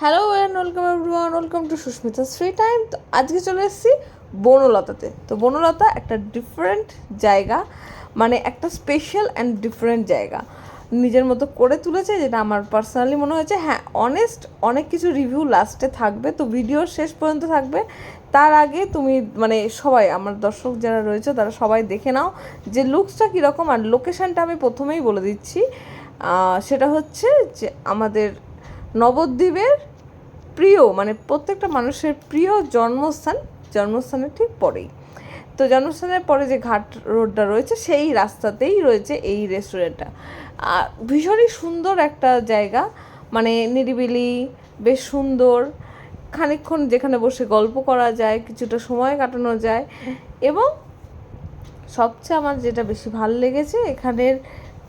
Hello and welcome everyone, welcome to Susmita free time. তো আজকে চলে এসেছি বনলতাতে। তো বনলতা একটা ডিফারেন্ট জায়গা মানে একটা স্পেশাল অ্যান্ড ডিফারেন্ট জায়গা। নিজের মতো করে তুলেছে যেটা আমার পার্সোনালি মনে হয়েছে। হ্যাঁ অনেস্ট অনেক কিছু রিভিউ লাস্টে থাকবে, তো ভিডিওর শেষ পর্যন্ত থাকবে। তার আগে তুমি মানে সবাই, আমার দর্শক যারা রয়েছে তারা সবাই দেখে নাও যে লুকসটা কীরকম আর লোকেশানটা আমি প্রথমেই বলে দিচ্ছি। সেটা হচ্ছে যে আমাদের নবদ্বীপের প্রিয় মানে প্রত্যেকটা মানুষের প্রিয় জন্মস্থান, জন্মস্থানের ঠিক পরেই। তো জন্মস্থানের পরে যে ঘাট রোডটা রয়েছে, সেই রাস্তাতেই রয়েছে এই রেস্টুরেন্টটা আর ভীষণই সুন্দর একটা জায়গা মানে নিরিবিলি, বেশ সুন্দর। খানিকক্ষণ যেখানে বসে গল্প করা যায়, কিছুটা সময় কাটানো যায় এবং সবচেয়ে আমার যেটা বেশি ভালো লেগেছে, এখানের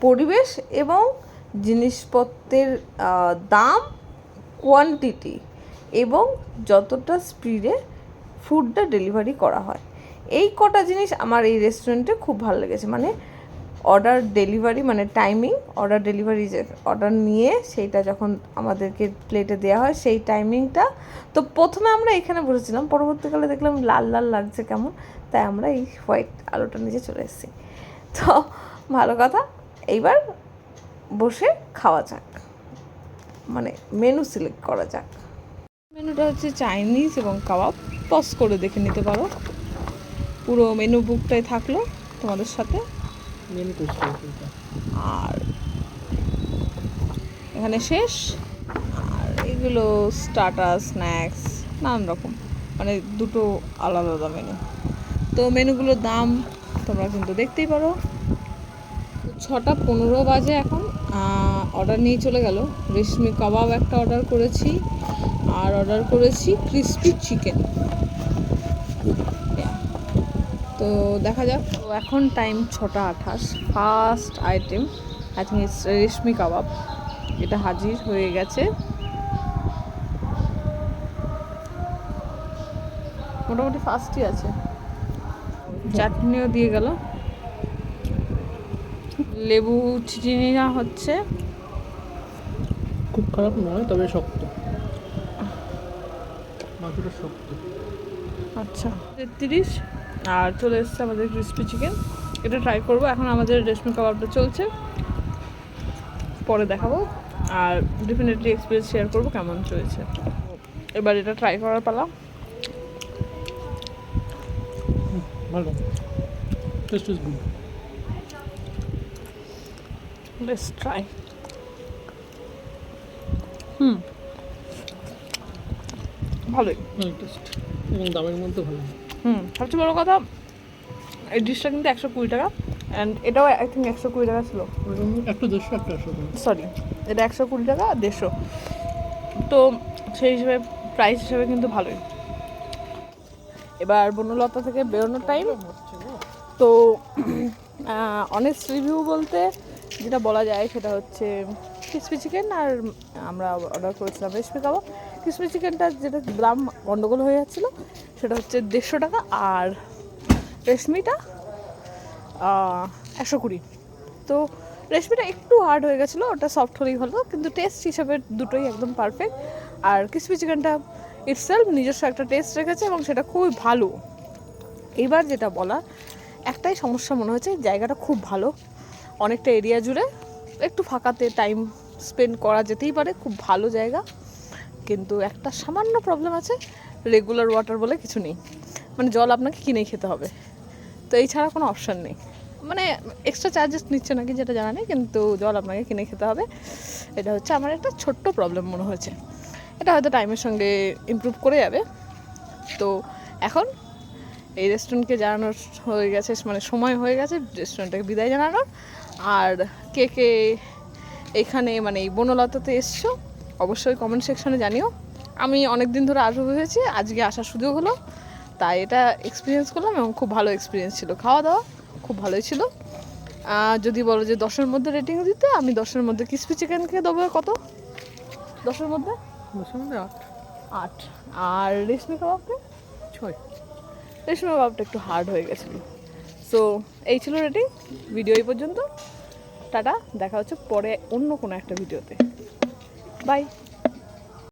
পরিবেশ এবং জিনিসপত্রের দাম কোয়ান্টিটি এবং যতটা স্পিডে ফুডটা ডেলিভারি করা হয়। এই কটা জিনিস আমার এই রেস্টুরেন্টে খুব ভালো লেগেছে। মানে অর্ডার ডেলিভারি মানে টাইমিং অর্ডার ডেলিভারি যে অর্ডার নিয়ে সেইটা যখন আমাদেরকে প্লেটে দেওয়া হয়, সেই টাইমিংটা তো প্রথমে আমরা এখানে বসেছিলাম, পরবর্তীকালে দেখলাম লাল লাল লাগছে কেমন, তাই আমরা এই হোয়াইট আলোটা নিচে চলে এসেছি। তো ভালো কথা, এইবার বসে খাওয়া যাক। মানে মেনু সিলেক্ট করা যাক। মেনুটা হচ্ছে চাইনিজ এবং কাবাব পজ করে দেখে নিতে পারো। পুরো মেনু বুকটাই থাকল তোমাদের সাথে। মেন আর এখানে শেষ। আর এগুলো স্টার্টার স্ন্যাক্স নানান রকম। মানে দুটো আলাদা আলাদা মেনু তো মেনুগুলোর দাম তোমরা কিন্তু দেখতেই পারো। ছটা পনেরো বাজে এখন। অর্ডার নিয়ে চলে গেল। রেশমি কাবাব একটা অর্ডার করেছি। আর অর্ডার করেছি ক্রিসপি চিকেন তো দেখা যাক। তো এখন টাইম ছটা আঠাশ। First item I think it's reshmi kebab. এটা হাজির হয়ে গেছে। মোটামুটি ফার্স্টই আছে। চাটনিও দিয়ে গেল। লেবু চিনি না হচ্ছে। খুব খারাপ নয় তবে শক্ত। মাংসটা শক্ত। আচ্ছা। তেত্রিশ আর চলে এসছে আমাদের ক্রিসপি চিকেন এটা ট্রাই করব এখন আমাদের রেশমি কাবাবটা চলছে। পরে দেখাবো। আর ডেফিনেটলি এক্সপিরিয়েন্স শেয়ার করব কেমন চলেছে। এবার এটা ট্রাই করার পালা। ভালো। Taste is good let's try hmm. ভালোই। টেস্ট এবং দামের মধ্যে ভালো। হুম সবচেয়ে বড় কথা এই ডিশটা কিন্তু একশো কুড়ি টাকা অ্যান্ড এটাও আই থিঙ্ক একশো কুড়ি টাকা ছিল। একটা দেড়শো একটা একশো সরি এটা একশো কুড়ি টাকা আর দেড়শো। তো সেই হিসেবে প্রাইস হিসেবে কিন্তু ভালোই। এবার বনলতা থেকে বেরোনোর টাইম তো অনেস্ট রিভিউ বলতে যেটা বলা যায় সেটা হচ্ছে ক্রিসপি চিকেন আর আমরা অর্ডার করেছিলাম রেশমি কাবাব ক্রিসপি চিকেনটা যেটা দাম গন্ডগোল হয়ে যাচ্ছিল, সেটা হচ্ছে দেড়শো টাকা আর রেশমিটা একশো কুড়ি। তো রেসিপিটা একটু হার্ড হয়ে গেছিল, ওটা সফট হলেই হলো, কিন্তু টেস্ট হিসাবে দুটোই একদম পারফেক্ট আর ক্রিসপি চিকেনটা ইটসেলফ নিজস্ব একটা টেস্ট রেখেছে এবং সেটা খুবই ভালো। এইবার যেটা বলা একটাই সমস্যা মনে হয়েছে, জায়গাটা খুব ভালো। অনেকটা এরিয়া জুড়ে একটু ফাঁকাতে টাইম স্পেন্ড করা যেতেই পারে, খুব ভালো জায়গা। কিন্তু একটা সামান্য প্রবলেম আছে রেগুলার ওয়াটার বলে কিছু নেই। মানে জল আপনাকে কিনেই খেতে হবে। তো এই ছাড়া কোনো অপশান নেই। মানে এক্সট্রা চার্জেস নিচ্ছে নাকি যেটা জানা নেই, কিন্তু জল আপনাকে কিনে খেতে হবে। এটা হচ্ছে আমার একটা ছোট্ট প্রবলেম মনে হয়েছে। এটা হয়তো টাইমের সঙ্গে ইমপ্রুভ করে যাবে। তো এখন এই রেস্টুরেন্টকে জানানোর হয়ে গেছে মানে সময় হয়ে গেছে রেস্টুরেন্টটাকে বিদায় জানানোর। আর কে কে এখানে মানে এই বনলতাতে এসছো অবশ্যই কমেন্ট সেকশনে জানিও। আমি অনেক দিন ধরে আসব ভেবেছি আজকে আসার সুযোগ হলো তাই এটা এক্সপিরিয়েন্স করলাম এবং খুব ভালো এক্সপিরিয়েন্স ছিল। খাওয়া দাওয়া খুব ভালোই ছিল। যদি বলো যে দশের মধ্যে রেটিং দিতে আমি দশের মধ্যে ক্রিসপি চিকেনকে দেবো কত? দশের মধ্যে? দশের মধ্যে আট। আট। আর রেশমি কাবাবকে? ছয়। রেশমি বাবুটা একটু হার্ড হয়ে গেছিল। সো এই ছিল রেটিং ভিডিও এই পর্যন্ত। টাটা, দেখা হচ্ছে পরে অন্য কোনো একটা ভিডিওতে বাই